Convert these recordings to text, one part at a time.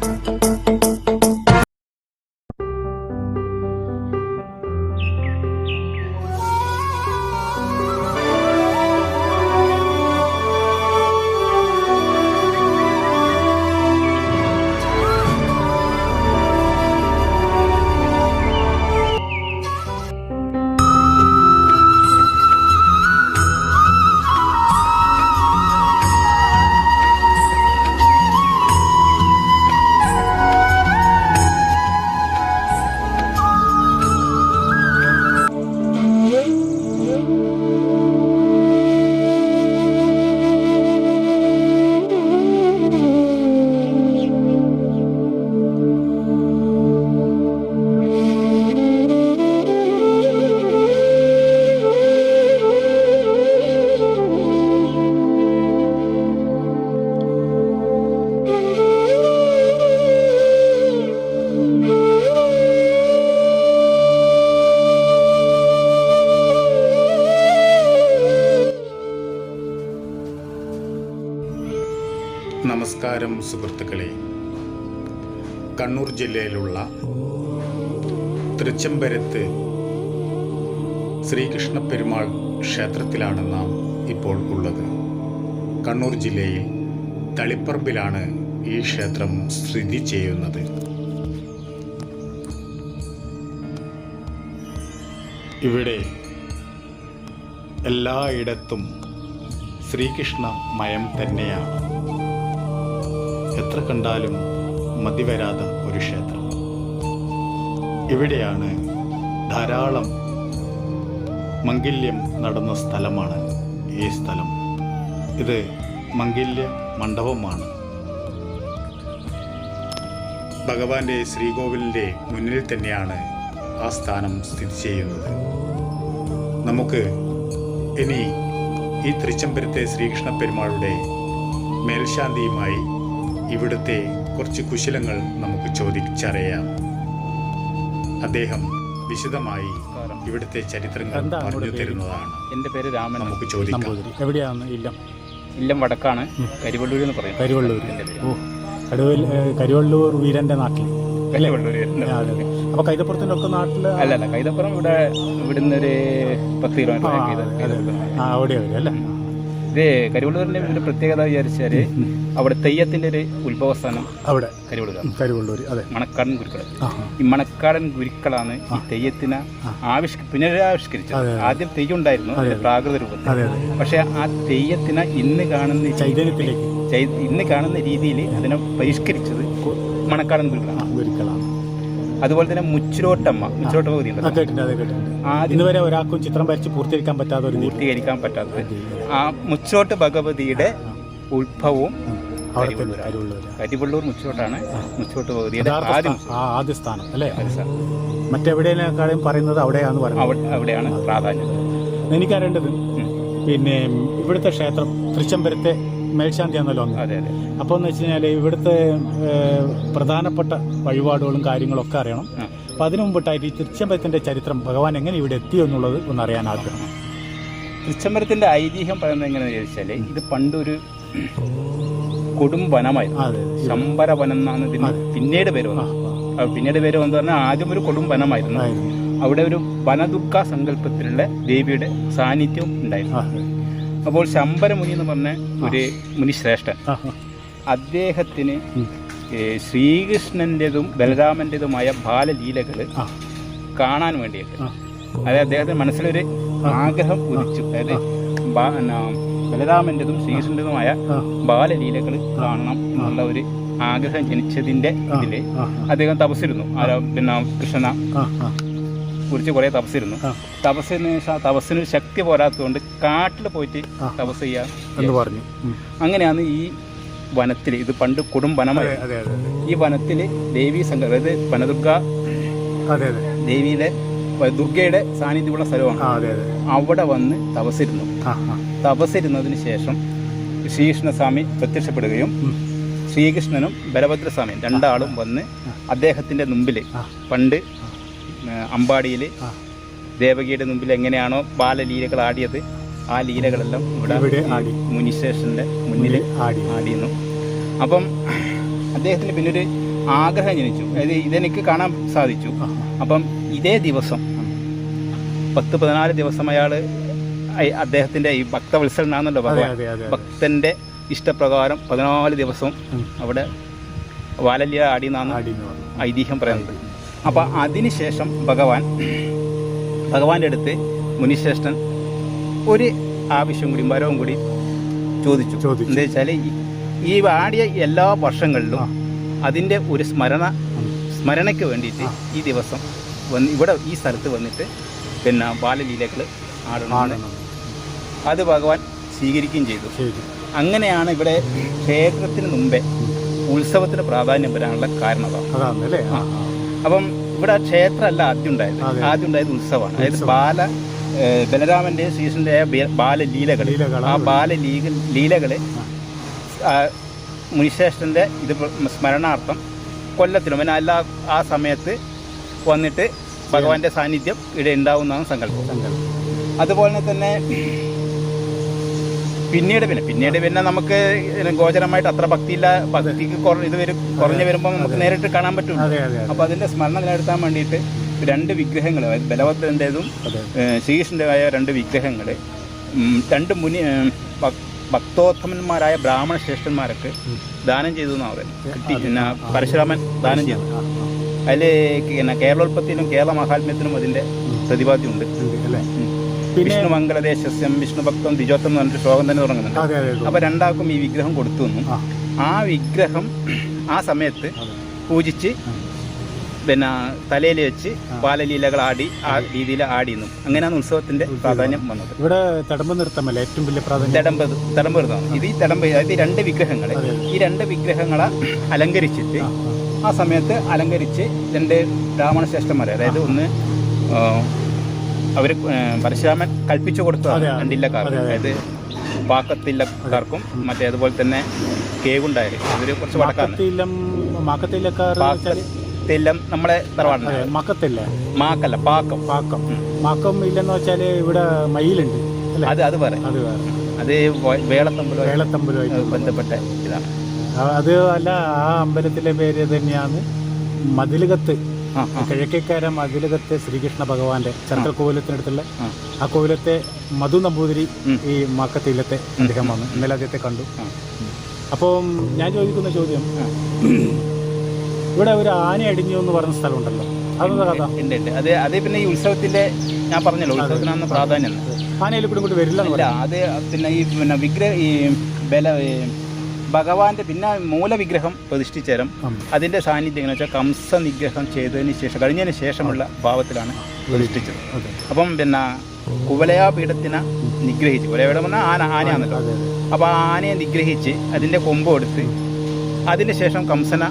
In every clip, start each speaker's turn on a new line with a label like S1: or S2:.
S1: Thank you. Kannur ജില്ലയിലുള്ള തൃച്ചംബരത്ത് ശ്രീകൃഷ്ണ പെരുമാൾ ക്ഷേത്രത്തിലാണ് നാം ഇപ്പോൾ ഉള്ളത്. കണ്ണൂർ ജില്ലയിൽ തളിപ്പറമ്പിലാണ് ഈ ക്ഷേത്രം സ്ഥിതി ചെയ്യുന്നത്. ഇവിടെ എല്ലായിടത്തും ശ്രീകൃഷ്ണ മയം തന്നെയാണ്. എത്ര കണ്ടാലും മതിവരാത ഒരു ക്ഷേത്രം. ഇവിടെയാണ് ധാരാളം മംഗല്യം നടന്ന സ്ഥലമാണ് ഈ സ്ഥലം. ഇത് മംഗല്യ മണ്ഡപമാണ്. ഭഗവാന്റെ ശ്രീകോവിലിന്റെ മുന്നിൽ തന്നെയാണ് ആ സ്ഥാനം സ്ഥിതി ചെയ്യുന്നത്. നമുക്ക് ഇനി ഈ തൃച്ചംബരത്തെ ശ്രീകൃഷ്ണ പെരുമാളുടെ മേൽശാന്തിയുമായി ഇവിടുത്തെ കുറച്ച് കുശലങ്ങൾ നമുക്ക് ചോദിച്ചറിയാം. അദ്ദേഹം വിശദമായി ഇവിടുത്തെ ചരിത്രങ്ങൾ പറഞ്ഞു? തരുന്നതാണ്.
S2: എന്റെ പേര് രാമൻ.
S1: നമുക്ക് ചോദിക്കാം.
S3: എവിടെയാണ്? ഇല്ലം.
S2: ഇല്ലം വടക്കാണ്. കരിവള്ളൂർ എന്ന് പറയും.
S3: കരിവള്ളൂർ. ഓ കടുവൽ കരിവള്ളൂർ വീരന്റെ നാട്ടിൽ. അല്ലേ
S2: കരിവള്ളൂർ
S3: ആ, അതെ അതെ. അപ്പൊ കൈതപ്പുറത്തിന്റെ ഒക്കെ നാട്ടിൽ
S2: അല്ല അല്ല. കൈതപ്പുറം ഇവിടെ ഇവിടുന്ന് ഒരു പത്ത് കിലോമീറ്റർ
S3: ആ,
S2: കൈത-
S3: അതെ.
S2: കൈതപ്പുറം.
S3: ആ അവിടെ അല്ലേ?
S2: ഇത് കരിവള്ളൂരിന്റെ ഒരു പ്രത്യേകത വിചാരിച്ചാൽ അവിടെ തെയ്യത്തിന്റെ ഒരു ഉത്ഭവസ്ഥാനം
S3: അവിടെ.
S2: കരിവള്ളൂർ
S3: കരുവള്ളൂർ അതെ.
S2: മണക്കാടൻ ഗുരുക്കൾ ഈ മണക്കാടൻ ഗുരുക്കളാണ് ഈ തെയ്യത്തിനെ ആവിഷ്ക പുനരാവിഷ്കരിച്ചത്. ആദ്യം തെയ്യം ഉണ്ടായിരുന്നു പ്രാകൃത രൂപത്തിൽ. പക്ഷെ ആ തെയ്യത്തിനെ ഇന്ന് കാണുന്ന ഇന്ന് കാണുന്ന രീതിയിൽ അതിനെ പരിഷ്കരിച്ചത് മണക്കാടൻ ഗുരുക്കളാണ്. അതുപോലെ തന്നെ മുച്ചിലോട്ടമ്മ മുച്ചിലോട്ട പകുതി
S3: ആ
S2: ഉണ്ടല്ലോ
S3: അതെ കേട്ടിട്ടുണ്ട്. വരെ ഒരാൾക്കും ചിത്രം വരച്ച് പൂർത്തീകരിക്കാൻ പറ്റാത്ത ഒരു.
S2: പൂർത്തീകരിക്കാൻ പറ്റാത്തത് ആ മുച്ചോട്ട് ഭഗവതിയുടെ ഉത്ഭവവും.
S3: കരിവള്ളൂർ
S2: മുച്ചോട്ടാണ് മുച്ചോട്ട് ഭഗവതിയുടെ
S3: യഥാർത്ഥ
S2: ആദ്യം
S3: സ്ഥാനം. അല്ലേ. മറ്റെവിടെയെക്കാളും പറയുന്നത് അവിടെയാണ് പറയുന്നത്.
S2: അവിടെയാണ് പ്രാധാന്യം.
S3: എനിക്കറിയേണ്ടത്. പിന്നെ ഇവിടുത്തെ ക്ഷേത്രം തൃച്ചംബരത്തെ മേൽശാന്തിയാണല്ലോ
S2: അതെ
S3: അപ്പോൾ എന്ന് വെച്ച് കഴിഞ്ഞാൽ ഇവിടുത്തെ പ്രധാനപ്പെട്ട വഴിപാടുകളും കാര്യങ്ങളൊക്കെ അറിയണം.
S2: അപ്പോൾ
S3: അപ്പം അതിനു മുമ്പിട്ടായിട്ട് ഈ തിരുച്ചമ്പലത്തിന്റെ ചരിത്രം ഭഗവാൻ എങ്ങനെ ഇവിടെ എത്തി എന്നുള്ളത് ഒന്ന് അറിയാൻ ആഗ്രഹം.
S2: തൃച്ചംബരത്തിന്റെ ഐതിഹ്യം പറയുന്നത് എങ്ങനെയാണെന്ന് ചോദിച്ചാൽ ഇത് പണ്ടൊരു കൊടും വനമായിരുന്നു.
S3: അതെ
S2: ശമ്പര വനം എന്നാണ് ഇതിന് പിന്നീട് പേര് വന്നത്. പിന്നീട് പേര് വന്നു പറഞ്ഞാൽ ആദ്യം ഒരു കൊടും വനമായിരുന്നു. അവിടെ ഒരു വനദുഃഖ സങ്കല്പത്തിലുള്ള ദേവിയുടെ സാന്നിധ്യം ഉണ്ടായിരുന്നു. അപ്പോൾ ശമ്പരമുനി എന്ന് പറഞ്ഞ ഒരു മുനിശ്രേഷ്ഠൻ. അദ്ദേഹത്തിന്
S3: ശ്രീകൃഷ്ണന്റേതും
S2: ബലരാമന്റേതുമായ ശ്രീകൃഷ്ണന്റെതും ബലരാമന്റെതുമായ ബാലലീലകൾ കാണാൻ വേണ്ടിയിട്ട്. അതായത് അദ്ദേഹത്തിന് മനസ്സിലൊരു ആഗ്രഹം ഉദിച്ചു. അതായത് ബലരാമന്റേതും ശ്രീകൃഷ്ണന്റേതുമായ ബലരാമന്റെതും
S3: ശ്രീകൃഷ്ണന്റെതുമായ
S2: ബാലലീലകൾ കാണണം എന്നുള്ള ഒരു ആഗ്രഹം ജനിച്ചതിന്റെ
S3: ഇതിൽ
S2: അദ്ദേഹം തപസ്സിരുന്നു. ആരാ പിന്നെ
S3: ആ,
S2: കുറിച്ച് കുറേ തപസ്സിരുന്നു. തപസ്സിന് തപസ്സിന് ശക്തി പോരാത്തതുകൊണ്ട് കാട്ടിൽ പോയിട്ട് തപസ്
S3: ചെയ്യാന്ന് പറഞ്ഞു.
S2: അങ്ങനെയാണ് ഈ വനത്തിൽ ഇത് പണ്ട് കൊടും വനമായിരുന്നു ഈ വനത്തിൽ ദേവി സംഘം അതായത് വനദുർഗ ദേവിയുടെ ദുർഗയുടെ സാന്നിധ്യമുള്ള സ്ഥലമാണ്. അവിടെ വന്ന് തപസ്സിരുന്നു. തപസ്സിരുന്നതിന് ശേഷം ശ്രീകൃഷ്ണസ്വാമി പ്രത്യക്ഷപ്പെടുകയും. ശ്രീകൃഷ്ണനും ബലഭദ്രസ്വാമിയും രണ്ടാളും വന്ന് അദ്ദേഹത്തിന്റെ മുമ്പിൽ പണ്ട് അമ്പാടിയിൽ. ദേവകിയുടെ മുമ്പിൽ എങ്ങനെയാണോ ബാലലീലകൾ ആടിയത് ആ ലീലകളെല്ലാം ഇവിടെ
S3: ആടി.
S2: മുനി സ്റ്റേഷന്റെ മുന്നിൽ
S3: ആടി.
S2: ആടിയിരുന്നു. അപ്പം അദ്ദേഹത്തിന് പിന്നെ ഒരു ആഗ്രഹം ജനിച്ചു. അതായത് ഇതെനിക്ക് കാണാൻ സാധിച്ചു. അപ്പം ഇതേ ദിവസം പത്ത് പതിനാല് ദിവസം അയാൾ അദ്ദേഹത്തിന്റെ ഈ ഭഗവാൻ
S3: അതെ അതെ
S2: ഭക്തന്റെ ഇഷ്ടപ്രകാരം പതിനാല് ദിവസം അവിടെ വാലല്യ ആടിയെന്നാണ്
S3: ആടി എന്ന് പറഞ്ഞു.
S2: ഐതിഹ്യം പറയുന്നത്. അപ്പൊ അതിനുശേഷം ഭഗവാൻ ഭഗവാന്റെ അടുത്ത് മുനിശ്രേഷ്ഠൻ ഒരു ആവശ്യം കൂടി വരവും കൂടി ചോദിച്ചു.
S3: ചോദിച്ചു.
S2: എന്താ വെച്ചാൽ ഈ വാടിയ എല്ലാ വർഷങ്ങളിലും
S3: അതിന്റെ
S2: അതിന്റെ ഒരു സ്മരണ സ്മരണയ്ക്ക് വേണ്ടിയിട്ട് ഈ ദിവസം വന്ന് ഇവിടെ ഈ സ്ഥലത്ത് വന്നിട്ട് പിന്നെ ബാലലീലകൾ ആടണം.
S3: ആടണം.
S2: അത് ഭഗവാൻ സ്വീകരിക്കുകയും ചെയ്തു. അങ്ങനെയാണ് ഇവിടെ ക്ഷേത്രത്തിന് മുമ്പേ ഉത്സവത്തിന് പ്രാധാന്യം വരാനുള്ള കാരണം അതാണ്. അപ്പം ഇവിടെ ക്ഷേത്രമല്ല ആദ്യം ഉണ്ടായത്. ആദ്യം ഉണ്ടായത് ഉത്സവമാണ്. അതായത് ബാല ബലരാമന്റെ സീസണിലെ ബാലലീലകൾ ആ ബാലലീഗ ലീലകൾ മുനിശ്രേഷ്ഠന്റെ ഇത് സ്മരണാർത്ഥം കൊല്ലത്തിലും പിന്നെ എല്ലാ ആ സമയത്ത് വന്നിട്ട് ഭഗവാന്റെ സാന്നിധ്യം ഇവിടെ ഉണ്ടാവുന്നതാണ് സങ്കല്പം. അതുപോലെ തന്നെ പിന്നീട് പിന്നെ പിന്നീട് പിന്നെ നമുക്ക് ഗോചരമായിട്ട് അത്ര ഭക്തിയില്ല. ഭക്തിക്ക് കുറ- ഇത് വരും കുറഞ്ഞു വരുമ്പോൾ നമുക്ക് നേരിട്ട് കാണാൻ പറ്റും.
S3: അതെ അതെ അതെ.
S2: അപ്പൊ അതിന്റെ സ്മരണ നിലനിർത്താൻ വേണ്ടിയിട്ട് രണ്ട് വിഗ്രഹങ്ങൾ അതായത്
S3: ബലഭദ്രന്റെതും
S2: ശ്രീകൃഷ്ണന്റെതായ രണ്ട് വിഗ്രഹങ്ങൾ രണ്ട് മുനി ഭക്തോത്തമന്മാരായ ബ്രാഹ്മണ ശ്രേഷ്ഠന്മാരൊക്കെ ദാനം ചെയ്തു എന്നാണ് പറയുന്നത്. കിട്ടി പിന്നെ. പരശുരാമൻ ദാനം ചെയ്തു. അതിൽ പിന്നെ കേരള മഹാത്മ്യത്തിനും അതിന്റെ പ്രതിപാദ്യമുണ്ട്.
S3: അല്ലേ?
S2: വിഷ്ണു മംഗളദേശസ്യം വിഷ്ണു ഭക്തം ദ്വിജോത്തം എന്ന് പറഞ്ഞിട്ട് ശ്ലോകം തന്നെ തുടങ്ങുന്നുണ്ട്. അപ്പൊ രണ്ടാൾക്കും ഈ വിഗ്രഹം കൊടുത്തു എന്നും.
S3: ആ.
S2: വിഗ്രഹം ആ സമയത്ത് പൂജിച്ച് പിന്നെ തലയിൽ വെച്ച്
S3: പാലലീലകൾ
S2: ബാലലീലകൾ ആടി ആ രീതിയിൽ ആടിയെന്നും അങ്ങനെയാണ് ഉത്സവത്തിന്റെ പ്രാധാന്യം വന്നത്.
S3: ഇവിടെ തടമ്പ് നൃത്തമല്ല ഏറ്റവും വലിയ പ്രാധാന്യം?
S2: തടമ്പ് നൃത്തം. ഇത് ഈ തടമ്പ് അതായത് രണ്ട്
S3: വിഗ്രഹങ്ങൾ
S2: ഈ രണ്ട് വിഗ്രഹങ്ങളെ അലങ്കരിച്ചിട്ട്.
S3: ആ
S2: സമയത്ത് അലങ്കരിച്ച് രണ്ട് ബ്രാഹ്മണ ശ്രേഷ്ഠന്മാരെ അതായത് ഒന്ന് അവർ പരശുരാമൻ കൽപ്പിച്ചു കൊടുത്ത. രണ്ടില്ലക്കാർ
S3: അതെ, അതെ.
S2: അതായത് പാക്കത്തില്ലക്കാർക്കും മറ്റേ അതുപോലെ തന്നെ കേവുണ്ടായാലും ഇവർ കുറച്ച് വടക്കാണ് പാക്കത്തില്ലം നമ്മളെ തറവാടുണ്ട്
S3: അതെ മക്കത്തില്ല.
S2: മാക്കല്ല പാക്കം.
S3: പാക്കം. മാക്കം ഇല്ലെന്ന് വെച്ചാൽ ഇവിടെ മയിലുണ്ട്
S2: അത് അത് പറ
S3: അത് വേറെ.
S2: അത് വേളത്തമ്പലം
S3: വേളത്തമ്പലമായിട്ട്
S2: ബന്ധപ്പെട്ട ഇതാണ്.
S3: അത് അല്ല ആ അമ്പലത്തിലെ പേര് തന്നെയാണ് മതിലുകത്ത്. കിഴക്കേക്കാര മതിലകത്തെ ശ്രീകൃഷ്ണ ഭഗവാന്റെ ചന്ദ്ര കോവിലത്തിനടുത്തുള്ള
S2: ആ.
S3: കോവിലത്തെ മധു നമ്പൂതിരി ഈ മക്കത്തില്ലത്തെ അദ്ദേഹം വന്നു. ഇന്നലെ അദ്ദേഹത്തെ കണ്ടു. അപ്പം ഞാൻ ചോദിക്കുന്ന ചോദ്യം. ഇവിടെ ഒരു ആന അടിഞ്ഞു എന്ന് പറഞ്ഞ സ്ഥലമുണ്ടല്ലോ.
S2: ഉണ്ട് ഉണ്ട് അത് അത് പിന്നെ ഈ ഉത്സവത്തിന്റെ ഞാൻ പറഞ്ഞല്ലോ ഉത്സവത്തിനാണ് പ്രാധാന്യം.
S3: ആനയിൽ ഇപ്പോഴും ഇങ്ങോട്ട് വരില്ല
S2: അതെ പിന്നെ ഈ പിന്നെ വിഗ്രഹ ഈ ബല ഭഗവാന്റെ പിന്നെ മൂലവിഗ്രഹം പ്രതിഷ്ഠിച്ചേരം. അതിന്റെ സാന്നിധ്യം എങ്ങനെ വെച്ചാൽ കംസ നിഗ്രഹം ചെയ്തതിന് ശേഷം കഴിഞ്ഞതിന് ശേഷമുള്ള ഭാവത്തിലാണ് പ്രതിഷ്ഠിച്ചത്. അപ്പം പിന്നെ കുവലയാ പീഠത്തിനെ നിഗ്രഹിച്ചു. കുവലയാപീഠം പറഞ്ഞാൽ ആന ആനയാണല്ലോ. അപ്പോൾ ആ ആനയെ നിഗ്രഹിച്ച് അതിന്റെ കൊമ്പ് കൊടുത്ത് അതിന് ശേഷം കംസന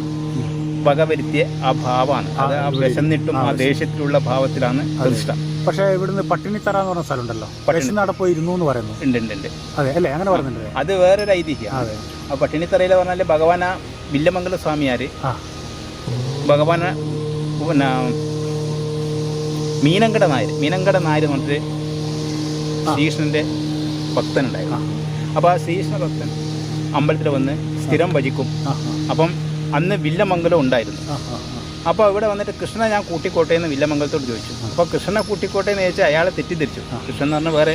S2: വകവരുത്തിയ ആ ഭാവമാണ്. അത് ആ വിശന്നിട്ടും ആ
S3: ആ,
S2: ദേഷ്യത്തിലുള്ള ഭാവത്തിലാണ് പ്രതിഷ്ഠ.
S3: പക്ഷേ ഇവിടുന്ന് പട്ടിണിത്തറ എന്ന് പറഞ്ഞ സ്ഥലമുണ്ടല്ലോ.
S2: പട്ടിണി-
S3: പട്ടിണി പോയി ഇരുന്നു എന്ന് പറയുന്നു.
S2: ഉണ്ട് ഉണ്ട് ഉണ്ട്.
S3: അതെ അല്ലേ? അങ്ങനെ പറയുന്നുണ്ട്
S2: അത് വേറൊരു ഐതിഹ്യം.
S3: അതെ.
S2: ആ പട്ടിണിത്തറയിൽ പറഞ്ഞാൽ ഭഗവാന വില്ലമംഗല സ്വാമിയാര്. ഭഗവാന പിന്നെ മീനങ്കട നായർ മീനങ്കട നായർ എന്ന് പറഞ്ഞിട്ട് ശ്രീകൃഷ്ണന്റെ ഭക്തനുണ്ടായിരുന്നു. അപ്പോൾ ആ ശ്രീകൃഷ്ണ ഭക്തൻ അമ്പലത്തിൽ വന്ന് സ്ഥിരം ഭജിക്കും. അപ്പം അന്ന് വില്ലമംഗലം ഉണ്ടായിരുന്നു. അപ്പോൾ ഇവിടെ വന്നിട്ട് കൃഷ്ണനെ ഞാൻ കൂട്ടിക്കോട്ടെ എന്ന് വില്ലമംഗലത്തോട് ചോദിച്ചു. അപ്പോൾ കൃഷ്ണനെ കൂട്ടിക്കോട്ടെ എന്ന് ചോദിച്ചാൽ അയാളെ തെറ്റിദ്ധരിച്ചു. കൃഷ്ണൻ എന്ന് പറഞ്ഞാൽ വേറെ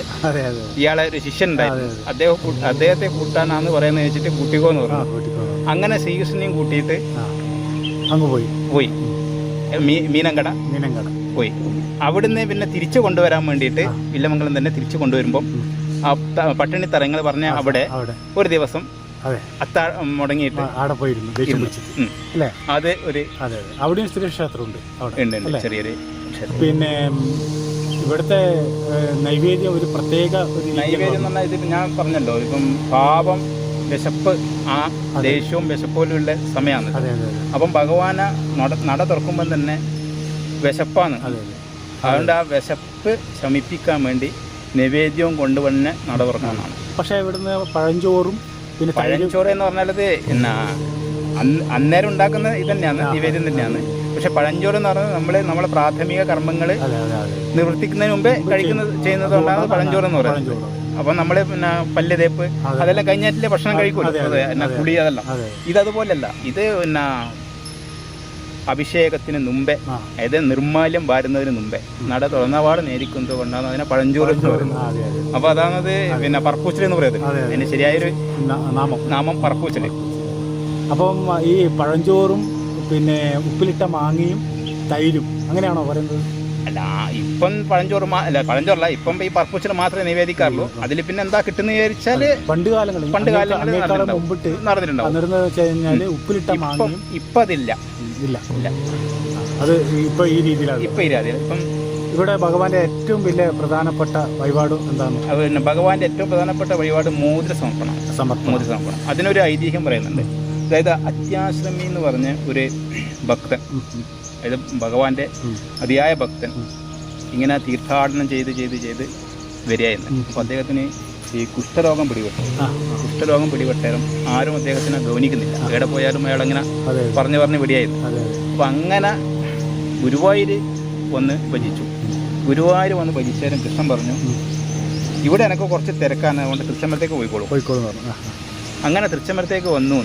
S2: ഇയാളെ ഒരു ശിഷ്യൻ ഉണ്ടായിരുന്നു. അദ്ദേഹം അദ്ദേഹത്തെ കൂട്ടാനാന്ന് പറയുന്നത് വെച്ചിട്ട് കൂട്ടിക്കോ
S3: എന്ന്
S2: പറഞ്ഞു. അങ്ങനെ ശ്രീകൃഷ്ണനെയും കൂട്ടിയിട്ട്
S3: അങ്ങ് പോയി.
S2: പോയി. മീനങ്കട
S3: മീനങ്കട.
S2: പോയി. അവിടുന്ന് പിന്നെ തിരിച്ചു കൊണ്ടുവരാൻ വേണ്ടിയിട്ട് വില്ലമംഗലം തന്നെ തിരിച്ചു കൊണ്ടുവരുമ്പം പട്ടിണി തറങ്ങൾ പറഞ്ഞ അവിടെ. ഒരു ദിവസം
S3: അതെ.
S2: അത്താ മുടങ്ങിയിട്ട്.
S3: അവിടെ പോയിരുന്നു ദേഷ്യം. പിടിച്ചിട്ട്. അല്ലേ?
S2: അത് ഒരു
S3: അതെ അതെ. അവിടെയും സ്ത്രീ ക്ഷേത്രമുണ്ട് അവിടെ.
S2: ഉണ്ട് ഉണ്ട്. ചെറിയൊരു
S3: പിന്നെ ഇവിടുത്തെ നൈവേദ്യം ഒരു പ്രത്യേക ഒരു
S2: നൈവേദ്യം എന്ന് പറഞ്ഞാൽ ഇത് ഞാൻ പറഞ്ഞല്ലോ ഇപ്പം പാപം വിശപ്പ് ആ ദേഷ്യവും വിശപ്പോലുള്ള സമയമാണ്. അപ്പം ഭഗവാന് നട നട തുറക്കുമ്പം തന്നെ വിശപ്പാണ്.
S3: അതെ അതെ.
S2: അതുകൊണ്ട് ആ വിശപ്പ് ശമിപ്പിക്കാൻ വേണ്ടി നിവേദ്യവും കൊണ്ടുവന്നെ നട തുറക്കാനാണ്
S3: പക്ഷേ ഇവിടുന്ന് പഴഞ്ചോറും പിന്നെ
S2: പഴഞ്ചോറ് എന്ന് പറഞ്ഞാലത് എന്നാ അന്ന് അന്നേരം ഉണ്ടാക്കുന്ന ഇത് തന്നെയാണ് നിവേദ്യം തന്നെയാണ്. പക്ഷെ പഴഞ്ചോറ് എന്ന് പറഞ്ഞാൽ നമ്മൾ നമ്മളെ പ്രാഥമിക കർമ്മങ്ങൾ നിവർത്തിക്കുന്നതിന് മുമ്പേ കഴിക്കുന്നത് ചെയ്യുന്നതുകൊണ്ടാണ് പഴഞ്ചോറ് എന്ന് പറയുന്നത്. അപ്പൊ നമ്മൾ പിന്നെ പല്ല് തേപ്പ്
S3: അതെ.
S2: അതെല്ലാം കഴിഞ്ഞാറ്റിലെ ഭക്ഷണം കഴിക്കുമല്ലോ. കുടി അതെല്ലാം
S3: ഇത്
S2: അതുപോലെയല്ല ഇത് പിന്നെ അഭിഷേകത്തിന് മുമ്പേ അതായത് നിർമ്മാല്യം വാരുന്നതിന് മുമ്പേ നട തുറന്നപാട് നേരിക്കുന്നത് കൊണ്ടാണ് അതിനെ പഴഞ്ചൂർ എന്ന് പറയുന്നത്. അപ്പോൾ അതാണത് പിന്നെ പറപ്പൂച്ചൽ എന്ന് പറയുന്നത്
S3: അതെ, അതെ.
S2: അതിന് ശരിയായൊരു
S3: നാമം.
S2: നാമം പറപ്പൂച്ചൽ.
S3: അപ്പം ഈ പഴഞ്ചോറും പിന്നെ ഉപ്പിലിട്ട മാങ്ങയും തൈരും അങ്ങനെയാണോ പറയുന്നത്?
S2: അല്ല ഇപ്പം പഴഞ്ചോറ് അല്ല പഴഞ്ചോറല്ല ഇപ്പം ഈ പർപ്പൂച്ചിന് മാത്രമേ നിവേദിക്കാറുള്ളൂ. അതിൽ പിന്നെ എന്താ കിട്ടുന്ന വിചാരിച്ചാൽ
S3: പണ്ട് കാലങ്ങളിൽ
S2: പണ്ട് കാലങ്ങളിൽ.
S3: മുമ്പിട്ട്
S2: നടന്നിട്ടുണ്ടാവും.
S3: ഉപ്പിലിട്ട
S2: ഇപ്പം ഇപ്പം അതില്ല
S3: ഇല്ല.
S2: ഇല്ല.
S3: അത് ഇപ്പൊ ഈ രീതിയിലാണ്
S2: ഇപ്പൊ ഈ രീതിയിൽ ഇപ്പം
S3: ഇവിടെ ഭഗവാന്റെ ഏറ്റവും വലിയ പ്രധാനപ്പെട്ട വഴിപാട് എന്താണ്?
S2: പിന്നെ ഭഗവാന്റെ ഏറ്റവും പ്രധാനപ്പെട്ട വഴിപാട് മോതിര
S3: സമർപ്പണം.
S2: മോതിര സമർപ്പണം. അതിനൊരു ഐതിഹ്യം പറയുന്നുണ്ട്. അതായത് അത്യാശ്രമി എന്ന് പറഞ്ഞ ഒരു ഭക്തൻ അതായത് ഭഗവാന്റെ. അതിയായ ഭക്തൻ ഇങ്ങനെ തീർത്ഥാടനം ചെയ്ത് ചെയ്ത് ചെയ്ത് വരികയായിരുന്നു. അപ്പോൾ അദ്ദേഹത്തിന് ഈ കുഷ്ഠരോഗം പിടിപെട്ടു. കുഷ്ഠരോഗം പിടിപെട്ടാലും ആരും അദ്ദേഹത്തിനെ ഗൗനിക്കുന്നില്ല. എവിടെ പോയാലും അയാൾ അങ്ങനെ പറഞ്ഞു പറഞ്ഞ് വിടിയായിരുന്നു അപ്പോൾ അങ്ങനെ ഗുരുവായൂർ വന്ന് ഭജിച്ചു. ഗുരുവായൂർ വന്ന് ഭജിച്ചാലും കൃഷ്ണൻ പറഞ്ഞു ഇവിടെ എനിക്ക് കുറച്ച് തിരക്കാണ് അതുകൊണ്ട് തൃശ്ശമ്പലത്തേക്ക് പോയിക്കോളൂ.
S3: പോയിക്കോളൂ
S2: അങ്ങനെ തൃശ്ശമ്പലത്തേക്ക് വന്നു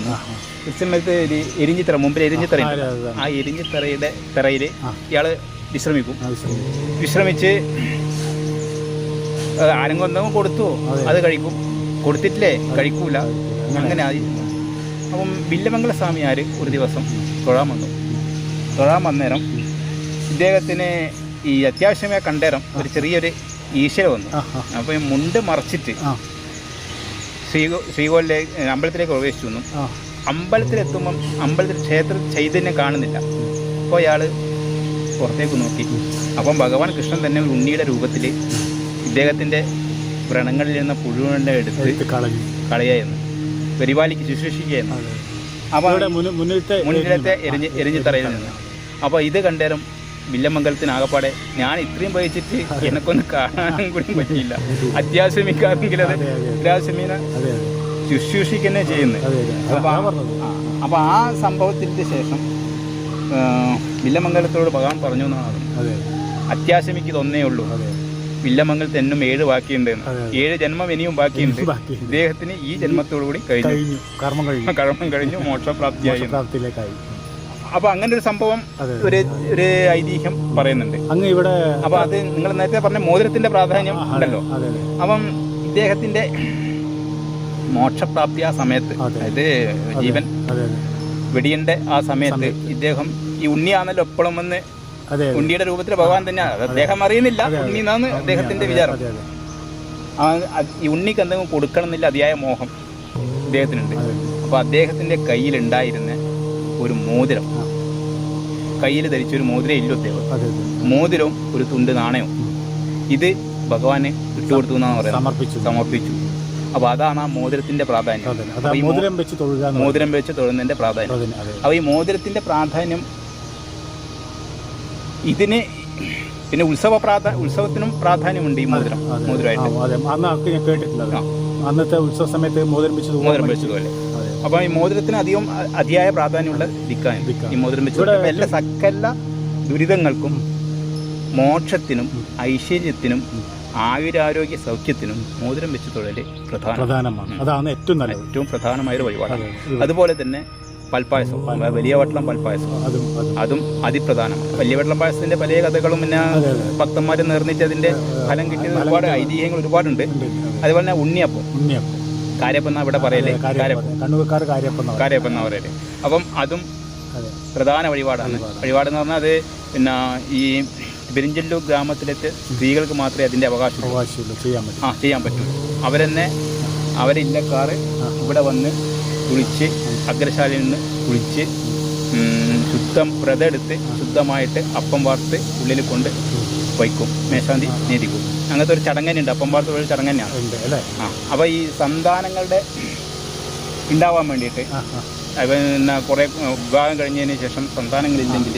S2: തൃച്ചമ്പലത്ത് ഒരു എരിഞ്ഞിത്തറ മുമ്പിൽ എരിഞ്ഞിത്തറ
S3: ആ,
S2: എരിഞ്ഞിത്തറയുടെ തറയിൽ. ഇയാൾ വിശ്രമിക്കും. വിശ്രമിച്ച് ആരെങ്കിലും എന്തെങ്കിലും കൊടുത്തു
S3: അതെ.
S2: കഴിക്കും. കൊടുത്തിട്ടില്ലേ? കഴിക്കൂല.
S3: അങ്ങനെ.
S2: ആദ്യം ആയി. അപ്പം വില്ലമംഗല സ്വാമിയാർ ഒരു ദിവസം തൊഴാൻ വന്നു. തൊഴാൻ വന്നേരം ഇദ്ദേഹത്തിന് ഈ അത്യാവശ്യമായ കണ്ടേരം ഒരു ചെറിയൊരു ഈശ്വര വന്നു. അപ്പോൾ മുണ്ട് മറച്ചിട്ട് ശ്രീകോ ശ്രീകോലിലേക്ക് അമ്പലത്തിലേക്ക് പ്രവേശിച്ചു വന്നു. അമ്പലത്തിലെത്തുമ്പം അമ്പലത്തിൽ ക്ഷേത്ര ചൈതന്യം കാണുന്നില്ല. അപ്പോൾ അയാൾ പുറത്തേക്ക് നോക്കി. അപ്പം ഭഗവാൻ കൃഷ്ണൻ തന്നെ ഒരു ഉണ്ണിയുടെ രൂപത്തിൽ ഇദ്ദേഹത്തിന്റെ വ്രണങ്ങളിൽ നിന്ന് പുഴുവിനെ എടുത്ത് കളയായിരുന്നു. പരിപാലിക്ക് ശുശ്രൂഷിക്കുകയായിരുന്നു. അപ്പോൾ
S3: മുന്നിലത്തെ
S2: മുന്നിലത്തെ എരിഞ്ഞ് എരിഞ്ഞ് തറയിൽ നിന്ന്. അപ്പോൾ ഇത് കണ്ടേരം വില്ലമംഗലത്തിന് ആകപ്പാടെ ഞാൻ ഇത്രയും വഹിച്ചിട്ട് എനക്കൊന്ന് കാണാനും കൂടി പറ്റിയില്ല. അത്യാവശ്യമിക്കാണെങ്കിൽ അത്
S3: അതെ, അതെ. അതെ
S2: ചെയ്യുന്നത് അപ്പോൾ ആ സംഭവത്തിന് ശേഷം വില്ലമംഗലത്തോട് ഭഗവാൻ പറഞ്ഞു എന്നാണ് അത്യാശമിക്ക് ഇതൊന്നേ ഉള്ളൂ. വില്ലമംഗലത്ത് എന്നും ഏഴ് ബാക്കിയുണ്ട്. ഏഴ് ജന്മം ഇനിയും ബാക്കിയുണ്ട്.
S3: ബാക്കി
S2: ഇദ്ദേഹത്തിന് ഈ ജന്മത്തോടു കൂടി കഴിഞ്ഞു.
S3: കർമ്മം കഴിഞ്ഞു.
S2: കർമ്മം കഴിഞ്ഞു. മോക്ഷപ്രാപ്തിയായി. അപ്പൊ അങ്ങനെ ഒരു സംഭവം ഒരു ഒരു ഐതിഹ്യം പറയുന്നുണ്ട്.
S3: അങ്ങ് ഇവിടെ
S2: അപ്പൊ അത് നിങ്ങൾ നേരത്തെ പറഞ്ഞ മോതിരത്തിന്റെ പ്രാധാന്യം ഉണ്ടല്ലോ. അപ്പം ഇദ്ദേഹത്തിന്റെ മോക്ഷപ്രാപ്തി ആ സമയത്ത്. അതായത് ജീവൻ വെടിയേണ്ട ആ സമയത്ത് ഇദ്ദേഹം ഈ ഉണ്ണിയാണല്ലോ എപ്പോഴും വന്ന് ഉണ്ണിയുടെ രൂപത്തിൽ ഭഗവാൻ തന്നെയാണ്. അദ്ദേഹം അറിയുന്നില്ല. ഉണ്ണി എന്നാണ് അദ്ദേഹത്തിന്റെ വിചാരം. ഈ ഉണ്ണിക്ക് എന്തെങ്കിലും കൊടുക്കണം എന്നില്ല അതിയായ മോഹം അദ്ദേഹത്തിനുണ്ട്
S3: അപ്പൊ
S2: അപ്പോൾ അദ്ദേഹത്തിന്റെ കയ്യിലുണ്ടായിരുന്ന ഒരു മോതിരം.
S3: കയ്യിൽ
S2: കയ്യിൽ ധരിച്ചൊരു മോതിരം ഇല്ല അദ്ദേഹം. മോതിരവും ഒരു തുണ്ട് നാണയവും. ഇത് ഭഗവാന് വിട്ടുകൊടുത്തു എന്നാണ് പറയുന്നത്.
S3: സമർപ്പിച്ചു.
S2: സമർപ്പിച്ചു. അപ്പോൾ അതാണ് ആ മോതിരത്തിന്റെ പ്രാധാന്യം. അപ്പൊ
S3: മോതിരം വെച്ച്
S2: മോതിരം വെച്ച് തൊഴുന്നതിന്റെ പ്രാധാന്യം. അപ്പോൾ ഈ മോതിരത്തിന്റെ പ്രാധാന്യം ഇതിന് പിന്നെ ഉത്സവ പ്രാധാ ഉത്സവത്തിനും പ്രാധാന്യമുണ്ട് ഈ മോതിരം. മോതിരമായിട്ട്.
S3: ആ. അന്നത്തെ ഉത്സവ സമയത്ത് മോതിരം വെച്ച്
S2: മോതിരം വെച്ചത്
S3: അതെ.
S2: അപ്പോൾ ഈ മോതിരത്തിന് അധികം അതിയായ പ്രാധാന്യമുള്ള ദിക്കാണ്. ഈ മോതിരം വെച്ച് എല്ലാ സകല ദുരിതങ്ങൾക്കും മോക്ഷത്തിനും ഐശ്വര്യത്തിനും ആയുരാരോഗ്യ സൗഖ്യത്തിനും മോതിരം വെച്ച് തൊഴിൽ പ്രധാനം.
S3: പ്രധാനമാണ്. അതാണ് ഏറ്റവും നല്ല
S2: ഏറ്റവും പ്രധാനമായ ഒരു വഴിപാടാണ് അതുപോലെ തന്നെ പൽപ്പായസം. വലിയ വട്ടളം പൽപ്പായസം.
S3: അതും അതും.
S2: അതും അതിപ്രധാനമാണ്. വലിയ വട്ടളം പായസത്തിന്റെ പല കഥകളും പിന്നെ ഭക്തന്മാർ നിർമ്മിച്ച് അതിന്റെ ഫലം കിട്ടിയത് ഒരുപാട് ഐതിഹ്യങ്ങൾ ഒരുപാടുണ്ട്. അതുപോലെ തന്നെ ഉണ്ണിയപ്പം.
S3: ഉണ്ണിയപ്പം.
S2: കാര്യപ്പം. എന്നാ ഇവിടെ
S3: പറയല്ലേ. കണ്ണൂർക്കാർ കാര്യപ്പം എന്ന് പറയും.
S2: പറയൽ. അപ്പം അതും പ്രധാന വഴിപാടാണ്. വഴിപാടെന്ന് പറഞ്ഞാൽ അത് പിന്നെ ഈ പെരിഞ്ചല്ലൂർ ഗ്രാമത്തിലെത്തി സ്ത്രീകൾക്ക് മാത്രമേ അതിന്റെ അവകാശം
S3: അവകാശമുള്ളൂ ചെയ്യാൻ പറ്റും.
S2: ആ ചെയ്യാൻ പറ്റും. അവരെന്നെ അവരെ
S3: ഇല്ലക്കാർ
S2: ഇവിടെ വന്ന് കുളിച്ച് അഗ്രശാലയിൽ നിന്ന് കുളിച്ച് ശുദ്ധം വ്രതെടുത്ത് ശുദ്ധമായിട്ട് അപ്പം വാർത്ത് ഉള്ളിൽ കൊണ്ട് വയ്ക്കും. മേശാന്തി നേരിക്കും അങ്ങനത്തെ ഒരു ചടങ്ങനുണ്ട് അപ്പം വാർത്ത ഒരു ചടങ്ങന്നെയാണ്
S3: ഉണ്ട് അല്ലേ?
S2: ആ അപ്പോൾ ഈ സന്താനങ്ങളുടെ ഉണ്ടാവാൻ വേണ്ടിയിട്ട്. പിന്നെ കുറേ വിവാഹം കഴിഞ്ഞതിന് ശേഷം സന്താനങ്ങളില്ലെങ്കിൽ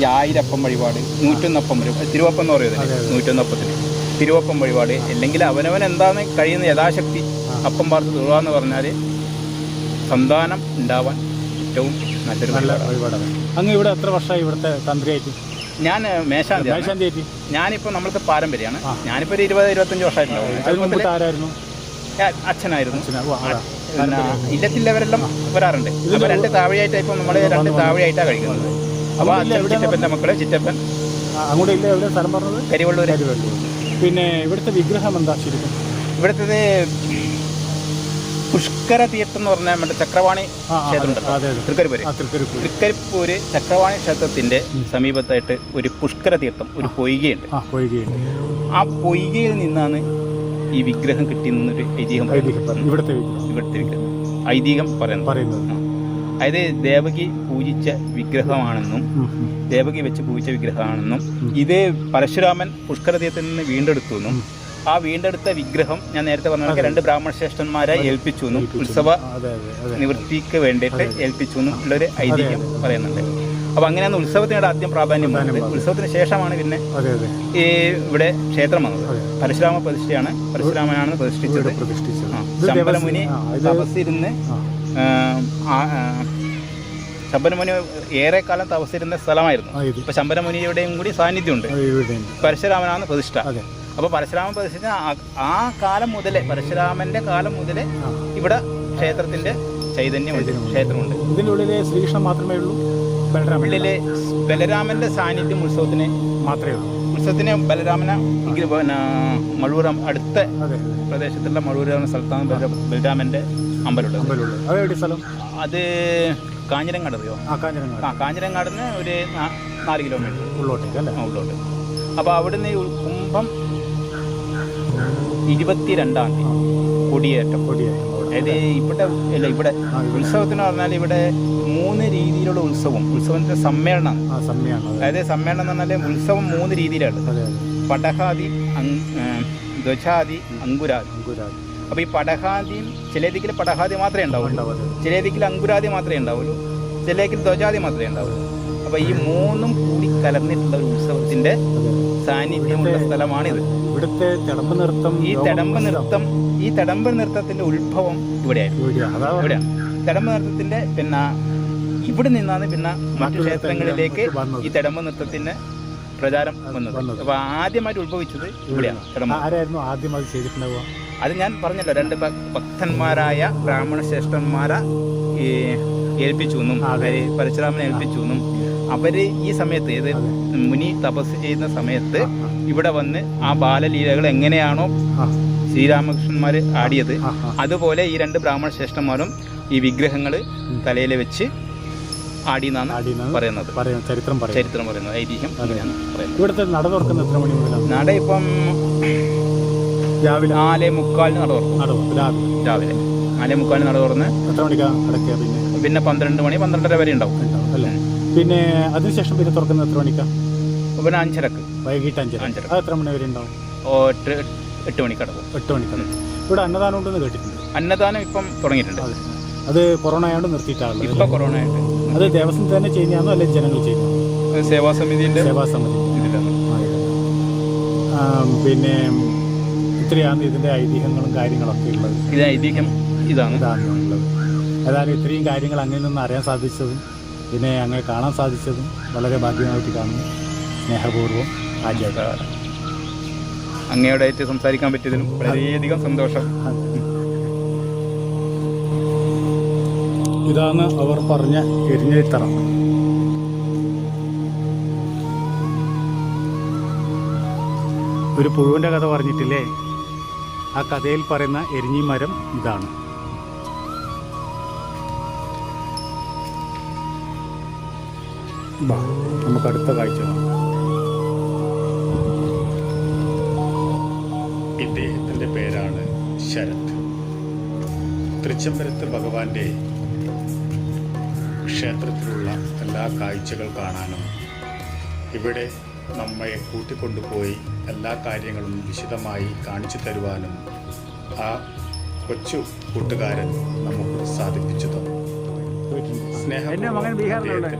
S2: ഈ ആയിരപ്പം വഴിപാട് നൂറ്റൊന്നപ്പം വരും. തിരുവപ്പം എന്ന് പറയുന്നത്. നൂറ്റൊന്നപ്പത്തിന്. തിരുവപ്പം വഴിപാട്. അല്ലെങ്കിൽ അവനവൻ എന്താണ് കഴിയുന്ന യഥാശക്തി അപ്പം പാർത്ത് തൊഴുക പറഞ്ഞാൽ സന്താനം ഉണ്ടാവാൻ ഏറ്റവും നല്ലൊരു
S3: നല്ല
S2: വഴിപാടാണ്.
S3: വഴിപാടാണ്. അങ്ങ് ഇവിടെ എത്ര വർഷമായി ഇവിടുത്തെ തന്ത്രിയായിട്ട്?
S2: ഞാൻ
S3: മേശാന്തി മേശാന്തി
S2: ഞാനിപ്പോൾ നമ്മൾക്ക് പാരമ്പര്യമാണ്. ഞാനിപ്പോൾ ഒരു ഇരുപത് ഇരുപത്തഞ്ച് വർഷമായിട്ടുണ്ടാവും. അച്ഛനായിരുന്നു. പിന്നെ ഇല്ലത്തില്ലവരെല്ലാം വരാറുണ്ട്. അപ്പോൾ രണ്ട് താഴെയായിട്ട് ഇപ്പം നമ്മൾ രണ്ട് താവഴിയായിട്ടാണ് കഴിക്കുന്നത്. അപ്പോൾ അച്ഛൻ ചിറ്റപ്പന്റെ മക്കൾ ചിറ്റപ്പൻ.
S3: അങ്ങോട്ട് ഇല്ല എവിടെ സ്ഥലം പറഞ്ഞത്?
S2: കരിവള്ളൂർ
S3: പിന്നെ ഇവിടുത്തെ വിഗ്രഹം എന്താ ശരിക്കും?
S2: ഇവിടുത്തത് പുഷ്കര തീർത്ഥം എന്ന് പറഞ്ഞാൽ നമ്മുടെ ചക്രവാണി ക്ഷേത്രം. തൃക്കരിപ്പൂര്. തൃക്കരിപ്പൂര്. ചക്രവാണി ക്ഷേത്രത്തിന്റെ സമീപത്തായിട്ട് ഒരു പുഷ്കര തീർത്ഥം ഒരു പൊയ്കയുണ്ട്.
S3: ആ
S2: പൊയ്കയിൽ നിന്നാണ് ഈ വിഗ്രഹം കിട്ടിയെന്നൊരു ഐതിഹ്യം.
S3: ഇവിടുത്തെ
S2: ഇവിടുത്തെ വിഗ്രഹം. ഐതിഹ്യം പറയുന്നു
S3: പറയുന്നത്.
S2: അതായത് ദേവകി പൂജിച്ച വിഗ്രഹമാണെന്നും. ദേവകി വെച്ച് പൂജിച്ച വിഗ്രഹമാണെന്നും ഇത് പരശുരാമൻ പുഷ്കരതീയത്തിൽ നിന്ന് വീണ്ടെടുത്തു എന്നും ആ വീണ്ടെടുത്ത വിഗ്രഹം ഞാൻ നേരത്തെ പറഞ്ഞ രണ്ട് ബ്രാഹ്മണ ശ്രേഷ്ഠന്മാരെ ഏൽപ്പിച്ചു എന്നും ഉത്സവ നിവൃത്തിക്ക് വേണ്ടിയിട്ട് ഏൽപ്പിച്ചു എന്നും ഉള്ളൊരു ഐതിഹ്യം പറയുന്നുണ്ട്. അപ്പോൾ അങ്ങനെയാണ് ഉത്സവത്തിനോട് ആദ്യം പ്രാധാന്യം വന്നത്. ഉത്സവത്തിന് ശേഷമാണ് പിന്നെ ഈ ഇവിടെ ക്ഷേത്രം വന്നത്. പരശുരാമ പ്രതിഷ്ഠയാണ്. പരശുരാമനാണ് പ്രതിഷ്ഠിച്ചത്. ആ, തപസ്സിരുന്ന്
S3: ശബരമുനി
S2: ആ, ആ, ശമ്പരമുനി ഏറെ കാലം തപസ്സിരുന്ന സ്ഥലമായിരുന്നു. ഇപ്പൊ ശബരമുനിയുടെയും കൂടി സാന്നിധ്യമുണ്ട്. പരശുരാമനാണ് പ്രതിഷ്ഠ.
S3: അപ്പൊ
S2: അപ്പോൾ പരശുരാമൻ പ്രതിഷ്ഠ ആ- കാലം മുതലേ പരശുരാമന്റെ കാലം മുതലേ ഇവിടെ ക്ഷേത്രത്തിന്റെ ചൈതന്യമുണ്ട്. ക്ഷേത്രമുണ്ട്.
S3: ഇതിനുള്ളിലെ ശ്രീകൃഷ്ണൻ മാത്രമേ ഉള്ളൂ?
S2: ഉള്ളിൽ ബലരാമന്റെ സാന്നിധ്യം ഉത്സവത്തിന്
S3: മാത്രമേ ഉള്ളൂ.
S2: ഉത്സവത്തിന് ബലരാമന എനിക്ക് പിന്നെ മഴൂരം അടുത്ത പ്രദേശത്തുള്ള മഴൂർ എന്ന സ്ഥലത്താണ് ബലരാ- ബലരാമന്റെ അമ്പലമുള്ളത്.
S3: അമ്പലമുള്ളത്. സ്ഥലം?
S2: അത് കാഞ്ഞിരങ്ങാട് അറിയോ?
S3: ആ കാഞ്ഞിരങ്ങാട്.
S2: ആ കാഞ്ഞിരങ്ങാടിന് ഒരു നാല് കിലോമീറ്റർ.
S3: ഉള്ളോട്ടേക്ക് അല്ലേ?
S2: ഉള്ളോട്ട്. അപ്പോൾ അവിടുന്ന് കുംഭം ഇരുപത്തിരണ്ടാം തീയതി കൊടിയേറ്റം.
S3: കൊടിയേറ്റം.
S2: അതായത് ഇവിടെ അല്ല ഇവിടെ. ഉത്സവത്തിന് പറഞ്ഞാൽ ഇവിടെ മൂന്ന് രീതിയിലുള്ള ഉത്സവം. ഉത്സവത്തിന്റെ
S3: സമ്മേളനം.
S2: അതായത് സമ്മേളനം എന്ന് പറഞ്ഞാൽ ഉത്സവം മൂന്ന് രീതിയിലാണ്. പടഹാദി ധ്വജാദി അങ്കുരാദി. അപ്പൊ ഈ പടഹാദിയും ചിലതിക്കിൽ പടഹാദി മാത്രമേ ഉണ്ടാവുള്ളൂ.
S3: ഉണ്ടാവും അതെ.
S2: അങ്കുരാദി മാത്രമേ ഉണ്ടാവുള്ളൂ. ചില ദിക്കിൽ ധ്വജാദി മാത്രമേ ഉണ്ടാവുള്ളൂ. ഈ മൂന്നും കൂടി കലർന്നിട്ടുള്ള ഒരു ഉത്സവത്തിന്റെ സാന്നിധ്യമുള്ള സ്ഥലമാണിത്.
S3: ഇവിടുത്തെ തിടമ്പ് നൃത്തം
S2: ഈ തെടമ്പ് നൃത്തം ഈ തെടമ്പ് നൃത്തത്തിന്റെ ഉത്ഭവം ഇവിടെയായിരുന്നു. ഇവിടെയാണ് തെടമ്പ് നൃത്തത്തിന്റെ പിന്നെ ഇവിടെ നിന്നാണ് പിന്നെ മറ്റു ക്ഷേത്രങ്ങളിലേക്ക് ഈ തെടമ്പ് നൃത്തത്തിന് പ്രചാരം വന്നത്.
S3: അപ്പോൾ
S2: അപ്പൊ ആദ്യമായിട്ട് ഉത്ഭവിച്ചത് ഇവിടെയാണ് തെടമ്പ്
S3: അത് ചെയ്തിട്ടുണ്ടാവുക?
S2: അത് ഞാൻ പറഞ്ഞല്ലോ രണ്ട് ഭക്തന്മാരായ ബ്രാഹ്മണ ശ്രേഷ്ഠന്മാരെ ഈ ഏൽപ്പിച്ചു എന്നും. പരശുരാമനെ ഏൽപ്പിച്ചു എന്നും. അവർ ഈ സമയത്ത്
S3: ഏത്
S2: മുനി തപസ് ചെയ്യുന്ന സമയത്ത് ഇവിടെ വന്ന് ആ ബാലലീലകൾ എങ്ങനെയാണോ ശ്രീരാമകൃഷ്ണന്മാർ ആടിയത്. അതുപോലെ ഈ രണ്ട് ബ്രാഹ്മണ ശ്രേഷ്ഠന്മാരും ഈ വിഗ്രഹങ്ങൾ തലയിൽ വെച്ച് ആടി
S3: എന്നാണ്
S2: പറയുന്നത്.
S3: ചരിത്രം
S2: ചരിത്രം പറയുന്നത്. ഐതിഹ്യം
S3: ഇവിടുത്തെ നട തുറക്കുന്നത് എത്ര മണി മുതലാണ്
S2: നട ഇപ്പം
S3: രാവിലെ.
S2: നാലേ മുക്കാലിന് നട തുറക്കും.
S3: രാവിലെ.
S2: നാലേ മുക്കാലിന് നട തുറന്ന്
S3: എത്ര മണിക്കാ അടയ്ക്കുക പിന്നെ?
S2: പിന്നെ പന്ത്രണ്ട് മണി പന്ത്രണ്ടര വരെ ഉണ്ടാവും.
S3: പിന്നെ അതിനുശേഷം പിന്നെ തുറക്കുന്നത് എത്ര മണിക്കാണ്
S2: പിന്നെ അഞ്ചരക്ക്.
S3: വൈകിട്ട് അഞ്ചര
S2: അഞ്ചര.
S3: അത് എത്ര മണി വരെ ഉണ്ടാവും
S2: ഓ, എട്ട് എട്ട് മണിക്ക് അടക്കും
S3: എട്ട് മണിക്കാണ് ഇവിടെ അന്നദാനം ഉണ്ടെന്ന് കേട്ടിട്ടുണ്ട്.
S2: അന്നദാനം ഇപ്പം തുടങ്ങിയിട്ടുണ്ട്.
S3: അതെ. അത് കൊറോണ ആയതുകൊണ്ട് നിർത്തിയിട്ടാണല്ലോ
S2: ഇപ്പം കൊറോണ ആയിട്ട്
S3: അത് ദേവസ്വം തന്നെ ചെയ്യുന്നതാണോ അല്ലെങ്കിൽ ജനങ്ങൾ ചെയ്യുന്നു
S2: സേവാ സമിതിന്റെ
S3: സേവാ സമിതി.
S2: ഇതിലാണ്.
S3: ആ, പിന്നെ ഇത്രയാണ് ഇതിന്റെ ഐതിഹ്യങ്ങളും കാര്യങ്ങളൊക്കെ ഉള്ളത്.
S2: ഇത് ഐതിഹ്യം ഇതാണ്.
S3: ഇതാണ് ഉള്ളത്. ഏതായാലും ഇത്രയും കാര്യങ്ങൾ അങ്ങനെ നിന്ന് അറിയാൻ സാധിച്ചതും പിന്നെ അങ്ങനെ കാണാൻ സാധിച്ചതും വളരെ ഭാഗ്യമായിട്ട് കാണുന്നു. സ്നേഹപൂർവം ആചാരം
S2: അങ്ങയോടായിട്ട് സംസാരിക്കാൻ പറ്റിയതിലും വളരെയധികം സന്തോഷം.
S3: ഇതാണ് അവർ പറഞ്ഞ എരിഞ്ഞിത്തറ. ഒരു പുഴുവിന്റെ കഥ പറഞ്ഞിട്ടില്ലേ? ആ കഥയിൽ പറയുന്ന എരിഞ്ഞി മരം ഇതാണ്. വാ, നമുക്ക് അടുത്ത കാഴ്ച.
S1: ഇദ്ദേഹത്തിന്റെ പേരാണ് ശരത് തൃച്ചംബരത്ത് ഭഗവാന്റെ ക്ഷേത്രത്തിലുള്ള എല്ലാ കാഴ്ചകൾ കാണാനും ഇവിടെ നമ്മെ കൂട്ടിക്കൊണ്ടുപോയി എല്ലാ കാര്യങ്ങളും വിശദമായി കാണിച്ചു തരുവാനും ആ കൊച്ചു കൂട്ടുകാരൻ നമുക്ക് സാധിപ്പിച്ചു തന്നു
S3: എന്റെ മകൻ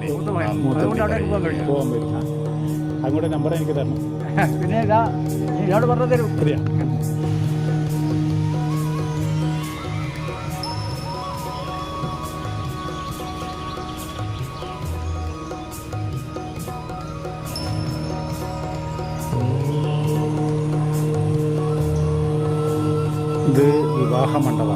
S3: മൂത്ത അതുകൊണ്ട് അവിടെ പോകാൻ കഴിയും. പോകാൻ പറ്റും അങ്ങോട്ട് നമ്പർ എനിക്ക് തരണം.
S4: പിന്നെ ഇതാ എന്നോട് പറഞ്ഞു തരും.
S3: അറിയാം ഇത് വിവാഹ മണ്ഡപമാണ്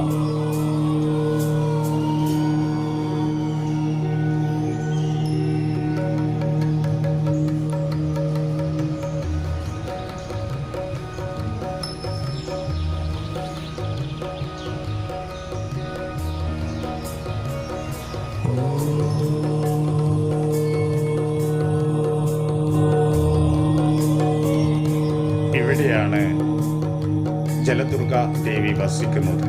S1: ജലദുർഗ ദേവി വസിക്കുന്നത്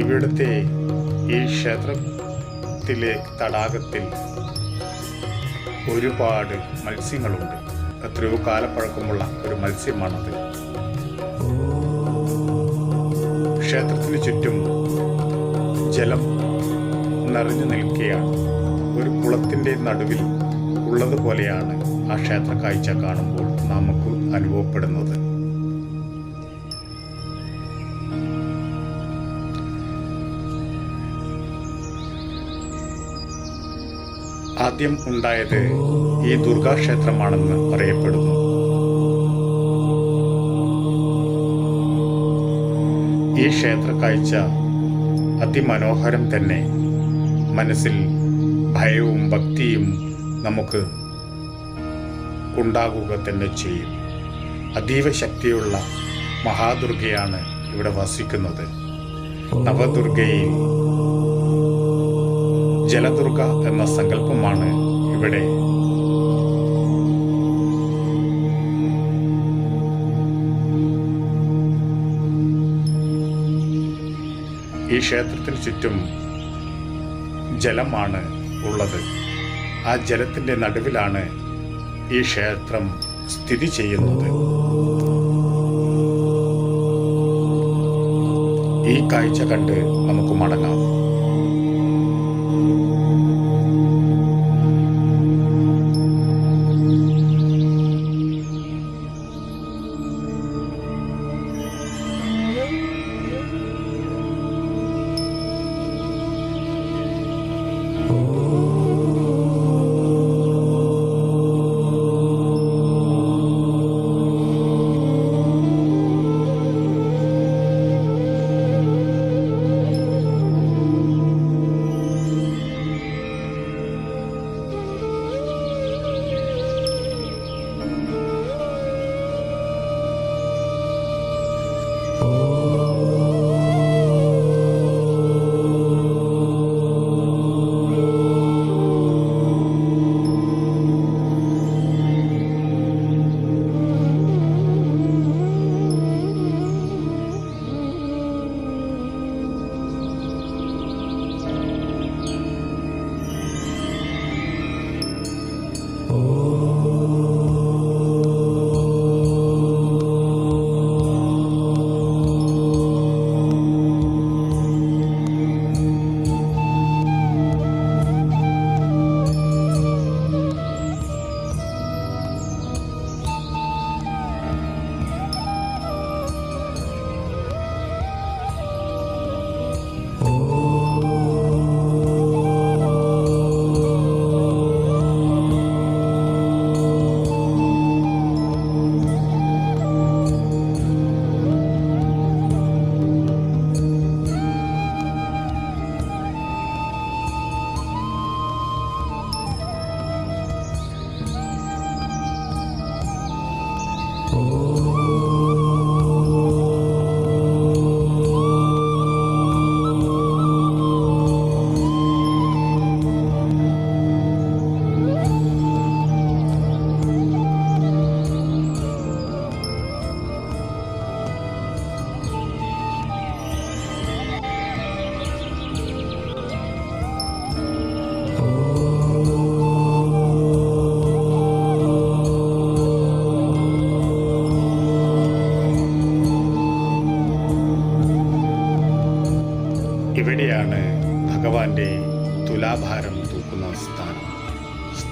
S1: ഇവിടുത്തെ ഈ ക്ഷേത്രത്തിലെ തടാകത്തിൽ ഒരുപാട് മത്സ്യങ്ങളുണ്ട്. എത്രയോ കാലപ്പഴക്കമുള്ള ഒരു മത്സ്യമാണത്. ക്ഷേത്രത്തിന് ചുറ്റും ജലം നിറഞ്ഞു നിൽക്കുകയാണ്. ഒരു കുളത്തിന്റെ നടുവിൽ ഉള്ളതുപോലെയാണ് ആ ക്ഷേത്ര കാഴ്ച കാണുമ്പോൾ നമുക്ക് അനുഭവപ്പെടുന്നത്. ആദ്യം ഉണ്ടായത് ഈ ദുർഗാക്ഷേത്രമാണെന്ന് പറയപ്പെടുന്നു ഈ ക്ഷേത്ര കാഴ്ച അതിമനോഹരം തന്നെ. മനസ്സിൽ ഭയവും ഭക്തിയും നമുക്ക് ഉണ്ടാകുക തന്നെ ചെയ്യും. അതീവ ശക്തിയുള്ള മഹാദുർഗയാണ് ഇവിടെ വസിക്കുന്നത്. നവദുർഗയിൽ ജലദുർഗ എന്ന സങ്കല്പമാണ് ഇവിടെ. ഈ ക്ഷേത്രത്തിന് ചുറ്റും ജലമാണ് ഉള്ളത്. ആ ജലത്തിന്റെ നടുവിലാണ് ഈ ക്ഷേത്രം സ്ഥിതി ചെയ്യുന്നത്. ഈ കാഴ്ച കണ്ട് നമുക്ക് മടങ്ങാം.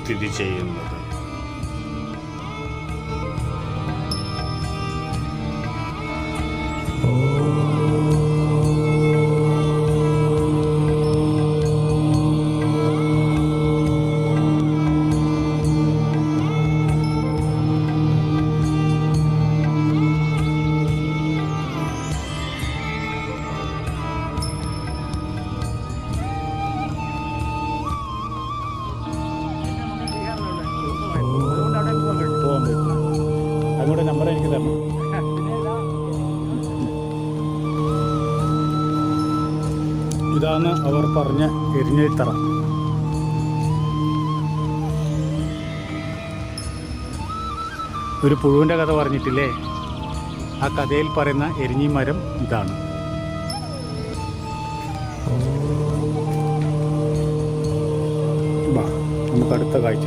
S1: സ്ഥിതി ചെയ്യുന്നത്
S3: പറഞ്ഞ എരിഞ്ഞിത്തറ ഒരു പുഴുവിന്റെ കഥ പറഞ്ഞിട്ടില്ലേ? ആ കഥയിൽ പറയുന്ന എരിഞ്ഞി മരം ഇതാണ്. നമുക്ക് അടുത്ത കാഴ്ച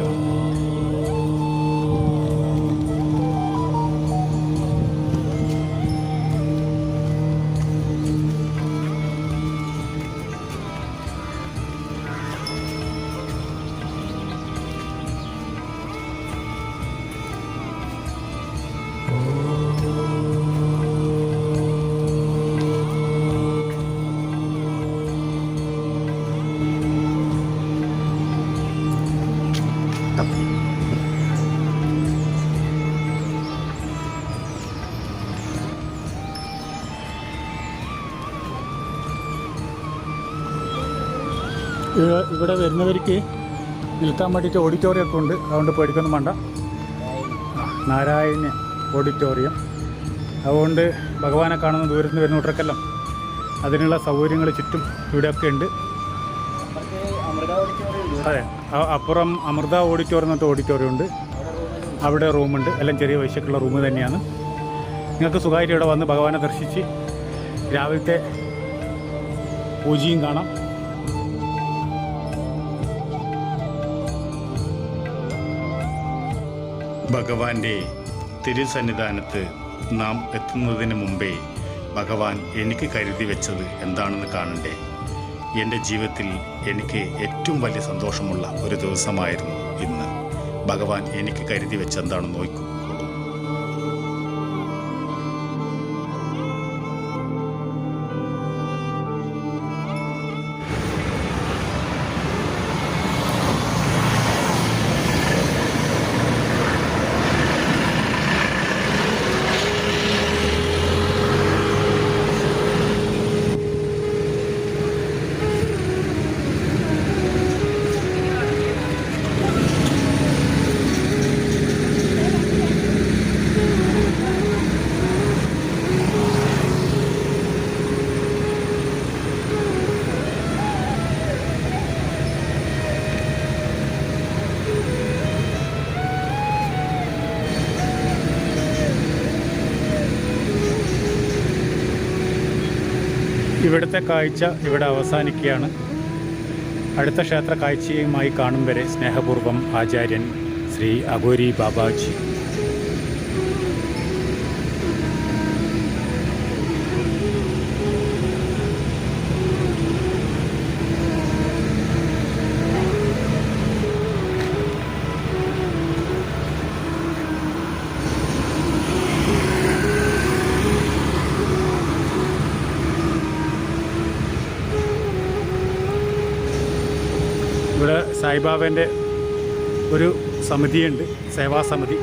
S3: വരുന്നവർക്ക് നിൽക്കാൻ വേണ്ടിയിട്ട് ഓഡിറ്റോറിയം ഒക്കെ ഉണ്ട്. അതുകൊണ്ട് പേടിക്കൊന്നും വേണ്ട. നാരായണ ഓഡിറ്റോറിയം അതുകൊണ്ട് ഭഗവാനെ കാണുന്ന ദൂരത്ത് വരുന്ന കൂട്ടർക്കെല്ലാം അതിനുള്ള സൗകര്യങ്ങൾ ചുറ്റും ഇവിടെയൊക്കെ ഉണ്ട്. അതെ അപ്പുറം അമൃത ഓഡിറ്റോറിയം എന്നിട്ട് ഓഡിറ്റോറിയം ഉണ്ട്. അവിടെ റൂമുണ്ട് എല്ലാം ചെറിയ പൈസക്കുള്ള റൂം തന്നെയാണ്. നിങ്ങൾക്ക് സുഖമായിട്ട് ഇവിടെ വന്ന് ഭഗവാനെ ദർശിച്ച് രാവിലത്തെ പൂജയും കാണാം.
S1: ഭഗവാന്റെ തിരുസന്നിധാനത്ത് നാം എത്തുന്നതിന് മുമ്പേ ഭഗവാൻ എനിക്ക് കരുതി വെച്ചത് എന്താണെന്ന് കാണണ്ടേ? എന്റെ ജീവിതത്തിൽ എനിക്ക് ഏറ്റവും വലിയ സന്തോഷമുള്ള ഒരു ദിവസമായിരുന്നു ഇന്ന്. ഭഗവാൻ എനിക്ക് കരുതി വെച്ചെന്താണെന്ന് നോക്കൂ.
S3: ഇവിടുത്തെ കാഴ്ച ഇവിടെ അവസാനിക്കുകയാണ്. അടുത്ത ക്ഷേത്ര കാഴ്ചയുമായി കാണും വരെ സ്നേഹപൂർവം ആചാര്യൻ ശ്രീ അഗോരി ബാബാജി. സായിബാബേന്റെ ഒരു സമിതിയുണ്ട് സേവാ സമിതി.